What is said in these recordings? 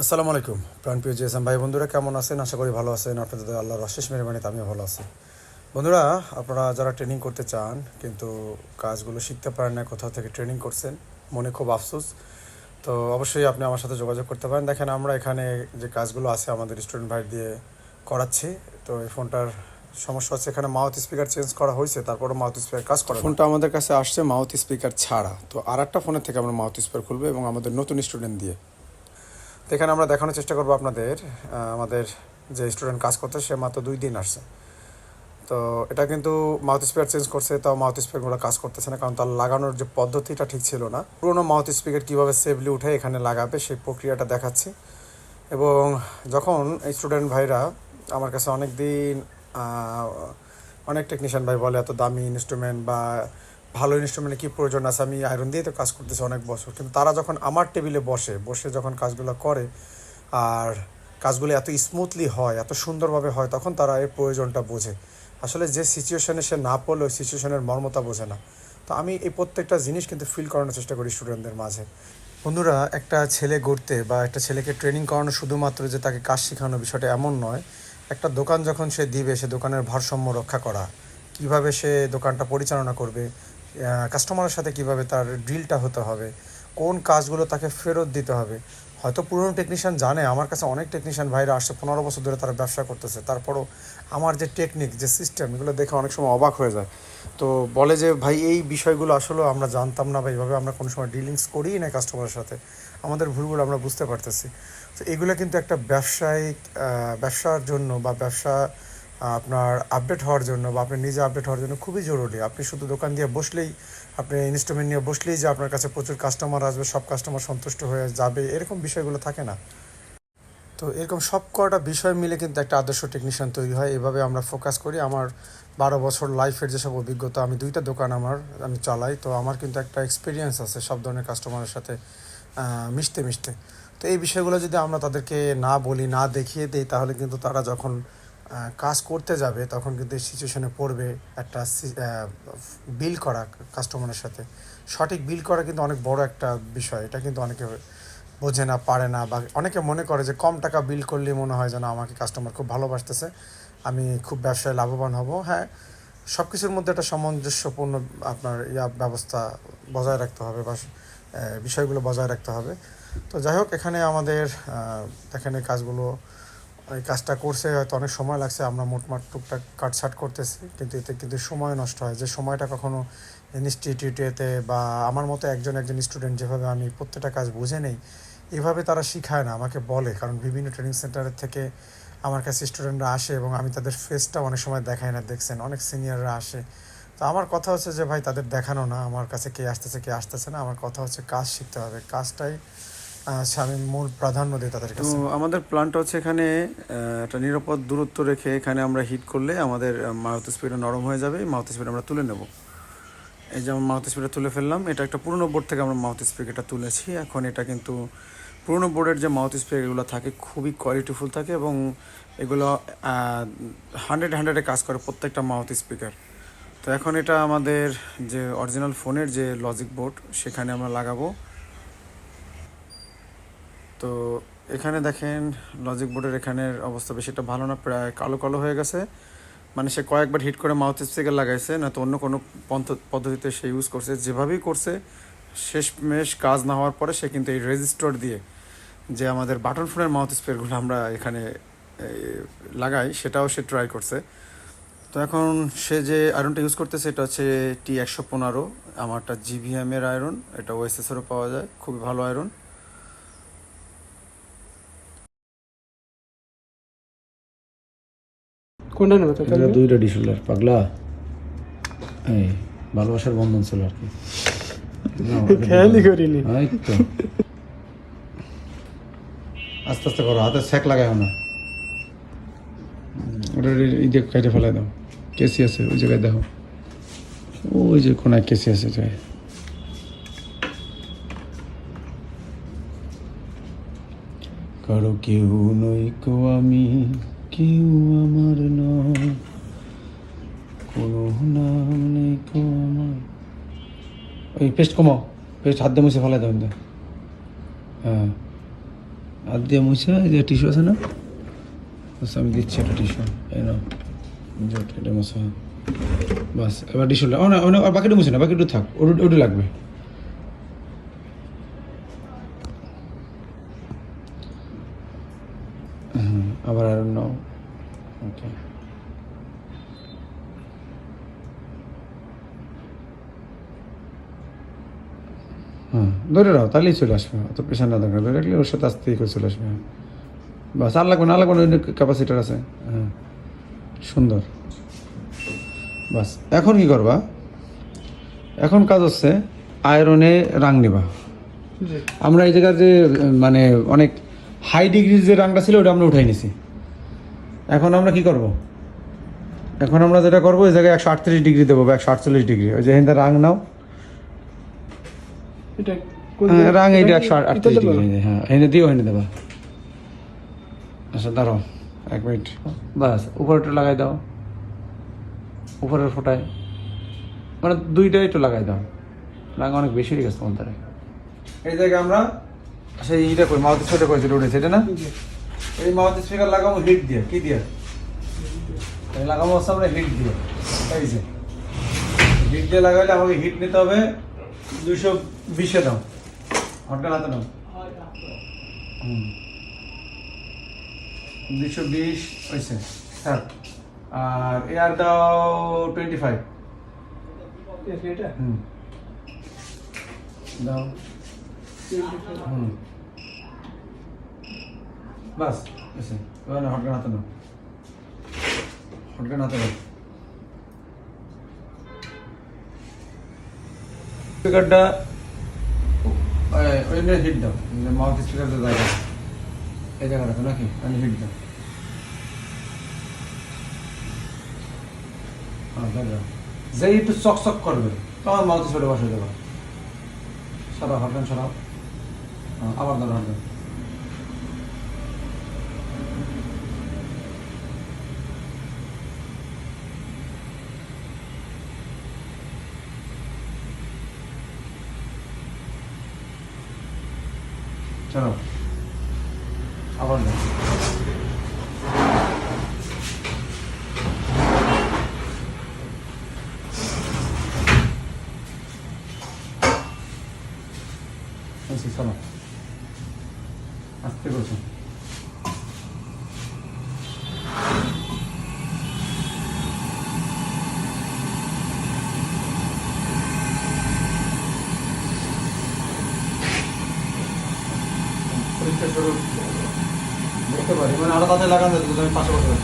আসসালামু আলাইকুম। প্রাণপ্রিয় জিএসএম ভাই বন্ধুরা, কেমন আছেন? আশা করি ভালো আছেন। আপনাদের আল্লাহর অশেষ মেহরবানিতে আমিও ভালো আছি। বন্ধুরা, আপনারা যারা ট্রেনিং করতে চান, কিন্তু কাজগুলো শিখতে পারেন না, কোথাও থেকে ট্রেনিং করছেন, মনে খুব আফসোস। তো অবশ্যই আপনি আমার সাথে যোগাযোগ করতে পারেন। দেখেন, আমরা এখানে যে কাজগুলো আছে আমাদের স্টুডেন্ট ভাই দিয়ে করাচ্ছি। তো এই ফোনটার সমস্যা হচ্ছে এখানে মাউথ স্পিকার চেঞ্জ করা হয়েছে তারপরে মাউথ স্পিকার কাজ করা ফোনটা আমাদের কাছে আসছে মাউথ স্পিকার ছাড়া। তো আর একটা ফোনের থেকে আমরা মাউথ স্পিকার খুলবো এবং আমাদের নতুন স্টুডেন্ট দিয়ে। এখানে আমরা দেখানোর চেষ্টা করব আপনাদের আমাদের যে স্টুডেন্ট কাজ করতে, সে মাত্র দুই দিন আসছে। তো এটা কিন্তু মাউথ স্পিকার চেঞ্জ করছে, তাও মাউথ স্পিকারগুলো কাজ করতেছে না, কারণ তার লাগানোর যে পদ্ধতিটা ঠিক ছিল না। পুরোনো মাউথ স্পিকার কীভাবে সেফলি উঠে এখানে লাগাবে, সেই প্রক্রিয়াটা দেখাচ্ছি। এবং যখন স্টুডেন্ট ভাইরা আমার কাছে অনেক দিন অনেক টেকনিশিয়ান ভাই বলে, এত দামি ইনস্ট্রুমেন্ট বা ভালো ইনস্ট্রুমেন্টে কী প্রয়োজন আছে? আমি আয়রন দিয়ে তো কাজ করতেছি অনেক বছর। কিন্তু তারা যখন আমার টেবিলে বসে বসে যখন কাজগুলো করে, আর কাজগুলো এত স্মুথলি হয়, এত সুন্দরভাবে হয়, তখন তারা এর প্রয়োজনটা বোঝে। আসলে যে সিচুয়েশনে সে না পড়লে, ওই সিচুয়েশনের মর্মতা বোঝে না। তো আমি এই প্রত্যেকটা জিনিস কিন্তু ফিল করানোর চেষ্টা করি স্টুডেন্টদের মাঝে। বন্ধুরা, একটা ছেলে গড়তে বা একটা ছেলেকে ট্রেনিং করানো শুধুমাত্র যে তাকে কাজ শেখানো বিষয়টা এমন নয়, একটা দোকান যখন সে দিবে, সে দোকানের ভারসাম্য রক্ষা করা। কীভাবে সে দোকানটা পরিচালনা করবে কাস্টমারের সাথে কীভাবে তার ডিলটা হতে হবে, কোন কাজগুলো তাকে ফেরত দিতে হবে। হয়তো পুরনো টেকনিশিয়ান জানে, আমার কাছে অনেক টেকনিশিয়ান ভাইরা আসছে, পনেরো বছর ধরে তারা ব্যবসা করতেছে। তারপরও আমার যে টেকনিক যে সিস্টেম এগুলো দেখে অনেক সময় অবাক হয়ে যায়। তো বলে যে, ভাই, এই বিষয়গুলো আসলে আমরা জানতাম না বা এইভাবে আমরা কোনো সময় ডিলিংস করিই না কাস্টমারের সাথে। আমাদের ভুলগুলো আমরা বুঝতে পারতেছি। তো এগুলো কিন্তু একটা ব্যবসায়িক ব্যবসার জন্য বা ব্যবসা আপনার আপডেট হওয়ার জন্য বা আপনি নিজে আপডেট হওয়ার জন্য খুবই জরুরি। আপনি শুধু দোকান দিয়ে বসলেই, আপনি ইনস্ট্রুমেন্ট নিয়ে বসলেই যে আপনার কাছে প্রচুর কাস্টমার আসবে, সব কাস্টমার সন্তুষ্ট হয়ে যাবে, এরকম বিষয়গুলো থাকে না। তো এরকম সব কটা বিষয় মিলে কিন্তু একটা আদর্শ টেকনিশিয়ান তৈরি হয়। এভাবে আমরা ফোকাস করি। আমার বারো বছর লাইফের যেসব অভিজ্ঞতা, আমি দুইটা দোকান আমার, আমি চালাই। তো আমার কিন্তু একটা এক্সপিরিয়েন্স আছে সব ধরনের কাস্টমারের সাথে মিশতে মিশতে। তো এই বিষয়গুলো যদি আমরা তাদেরকে না বলি, না দেখিয়ে দিই, তাহলে কিন্তু তারা যখন কাজ করতে যাবে, তখন কিন্তু সিচুয়েশনে পড়বে একটা বিল করা কাস্টমারের সাথে। সঠিক বিল করা কিন্তু অনেক বড় একটা বিষয়, এটা কিন্তু অনেকে বোঝে না, পারে না, বা অনেকে মনে করে যে কম টাকা বিল করলে মনে হয় যেন আমাকে কাস্টমার খুব ভালোবাসতেছে, আমি খুব ব্যবসায় লাভবান হব। হ্যাঁ সব কিছুর মধ্যে একটা সামঞ্জস্যপূর্ণ আপনার ইয়া ব্যবস্থা বজায় রাখতে হবে, বা বিষয়গুলো বজায় রাখতে হবে। তো যাই হোক, এখানে আমাদের এখানে কাজগুলো এই কাজটা করছে, হয়তো অনেক সময় লাগছে, আমরা মোটমাট টুকটাক কাটছাট করতেছি, কিন্তু এতে কিন্তু সময় নষ্ট হয়। যে সময়টা কখনো ইনস্টিটিউটেতে বা আমার মতো একজন একজন স্টুডেন্ট যেভাবে আমি প্রত্যেকটা কাজ বুঝে নেই, এভাবে তারা শিখায় না, আমাকে বলে। কারণ বিভিন্ন ট্রেনিং সেন্টারের থেকে আমার কাছে স্টুডেন্টরা আসে এবং আমি তাদের ফেসটা অনেক সময় দেখাই না, দেখছেন, অনেক সিনিয়ররা আসে। তো আমার কথা হচ্ছে যে, ভাই, তাদের দেখানো না, আমার কাছে কে আসতেছে কে আসতেছে না, আমার কথা হচ্ছে কাজ শিখতে হবে। কাজটাই আহ, হচ্ছে আমি মূল প্রাধান্য দিই তাদের তো কাছে আমাদের প্ল্যানটা হচ্ছে এখানে একটা নিরাপদ দূরত্ব রেখে এখানে আমরা হিট করলে আমাদের মাউথ স্পিডটা নরম হয়ে যাবে মাউথ স্পিড আমরা তুলে নেব। এই যেমন মাউথ স্পিডটা তুলে ফেললাম এটা একটা পুরনো বোর্ড থেকে আমরা মাউথ স্পিকারটা তুলেছি। এখন এটা কিন্তু পুরনো বোর্ডের যে মাউথ স্পিকারগুলো থাকে খুবই কোয়ালিটিফুল থাকে এবং এগুলো হান্ড্রেড হান্ড্রেডে কাজ করে প্রত্যেকটা মাউথ স্পিকার তো এখন এটা আমাদের যে অরিজিনাল ফোনের যে লজিক বোর্ড সেখানে আমরা লাগাবো। তো এখানে দেখেন লজিক বোর্ডের এখানের অবস্থা বেশি একটা ভালো না, প্রায় কালো কালো হয়ে গেছে। মানে সে কয়েকবার হিট করে মাউথ স্পিকার লাগাইছে না তো অন্য কোনো পন্থ- পদ্ধতিতে সে ইউজ করছে। যেভাবেই করছে, শেষমেশ কাজ না হওয়ার পরে সে কিন্তু এই রেজিস্টার দিয়ে যে আমাদের বাটন ফোনের মাউথ স্পিকারগুলো আমরা এখানে লাগাই, সেটাও সে ট্রাই করছে। তো এখন সে যে আয়রনটা ইউজ করতেছে, এটা হচ্ছে টি একশো পনেরো, আমারটা জিভিএম এর আয়রন এটা ওএসএসেরও পাওয়া যায়, খুবই ভালো আয়রন কোনটা নেবে তো এটা দুইটা ডিসেলার পাগলা? এই ভালোবাসার বন্ধন ছিল আর কি। খেয়ালই করিনি। এই তো। আস্তে আস্তে করো হাতে সেক লাগাও না। ওটা এই যে কেটে ফেলাই দাও। কেসি আছে ওই জায়গায় দেখো। ওই যে কোনায় কেসি আছে যায় কারও কেউ নই কো আমি। কেউ আমার নয়। কোনো নাম নেই আমার ওই পেস্ট কমাও পেস্ট হাত দিয়ে মুছে ফেলাই দেবেন কিন্তু। হ্যাঁ। হাত দিয়ে মুছে যে টিস্যু আছে না? আমি দিচ্ছি একটা টিস্যু এই নাও। ওটা- এটা মুছে। বাস এবার টিস্যু না, আর বাকিটা মুছে না বাকিটা থাক ওটা লাগবে হুম, আবার আর নাও ওকে হ্যাঁ ধরে রাখো তাহলেই চলে আসবে। অত পেশা না দরকার ধরে রাখলে ওর সাথে আসতেই করে চলে আসবে। বাস আর লাগবে না লাগবে না ক্যাপাসিটার আছে। হ্যাঁ সুন্দর। বাস এখন কি করবা? এখন কাজ হচ্ছে আয়রনে রাং নিবা। আমরা এই জায়গায় যে মানে অনেক হাই ডিগ্রির যে রাংটা ছিল ওটা আমরা উঠাই নিছি। এখন আমরা কি করব? এখন আমরা যেটা করব এই জায়গায় একশো আটত্রিশ ডিগ্রি দেবো বা একশো আটচল্লিশ ডিগ্রি। ওই যে হিন্দা রাং নাও। এটা হ্যাঁ, রাং এইটা একশো আটত্রিশ ডিগ্রি। হ্যাঁ এনে দিও এনে দেবা। আচ্ছা দাঁড়াও এক মিনিট। বাস উপরেটা লাগাই দাও। উপরের ফোটায়। মানে দুইটাই একটু লাগাই দাও। লাগা অনেক বেশি হয়ে গেছে তোমার এই জায়গায় আমরা সেই ইটা করি মাউথ ছোট করেছিল উঠেছে এটা না? এই মাউথ স্পিকার লাগাবো হিট দিয়ে। কি দিয়ে? লাগাবো হচ্ছে আমরা হিট দিয়ে। এই যে। হিট দিয়ে লাগাইলে আমাকে হিট নিতে হবে দুশো বিশে দাও হটকা হাতে হুম। দুশো বিশ হয়েছে। স্যার আর এয়ার দাও টোয়েন্টি ফাইভ হুম। দাও। হুম। বাস এসে। এবার না হটগান হাতে নাও। হটগান হাতে নাও। স্পিকারটা ওই হিট দাও। মাউথ স্পিকার যে জায়গা এই জায়গাটা নাকি? আমি হিট দাও। হ্যাঁ। যেই একটু চকচক করবে তখন মাউথ স্পিকারে বসে দেবা। সরাও হটগান সরাও। হ্যাঁ, আবার ধরো হটগান। চলো আবার না বলছি চলো আসতে করছ পরীক্ষা শুরু। দেখতে পারি। মানে আরও তাতে লাগান যেত আমি পাশে বসে পারি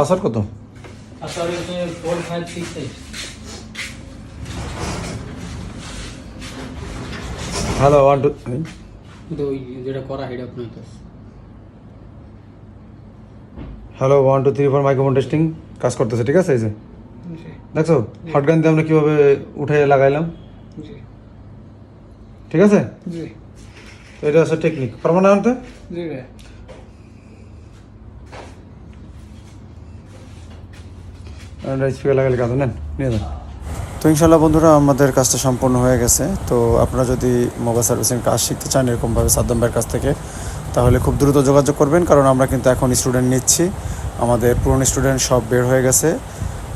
পাসওয়ার্ড কত? হ্যালো ওয়ান টু কিন্তু যেটা করা হেড আপ নয় hello one two three four microphone testing কাজ করতেছে ঠিক আছে? এই যে। দেখছ? হটগান দিয়ে আমরা কীভাবে উঠে লাগাইলাম? ঠিক আছে? জি। তো এটা হচ্ছে টেকনিক পারব না আনতে? জি ভাই। তো ইনশাল্লাহ বন্ধুরা, আমাদের কাজটা সম্পূর্ণ হয়ে গেছে। তো আপনারা যদি মোবাইল সার্ভিসিং কাজ শিখতে চান এরকমভাবে সাদ্দাম ভাইয়ের কাছ থেকে, তাহলে খুব দ্রুত যোগাযোগ করবেন, কারণ আমরা কিন্তু এখন স্টুডেন্ট নিচ্ছি। আমাদের পুরনো স্টুডেন্ট সব বের হয়ে গেছে।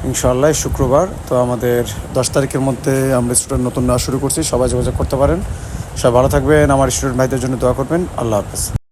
ইনশাল্লাহ শুক্রবার। তো আমাদের দশ তারিখের মধ্যে আমরা স্টুডেন্ট নতুন নেওয়া শুরু করছি। সবাই যোগাযোগ করতে পারেন। সবাই ভালো থাকবেন। আমার স্টুডেন্ট ভাইদের জন্য দোয়া করবেন। আল্লাহ হাফেজ।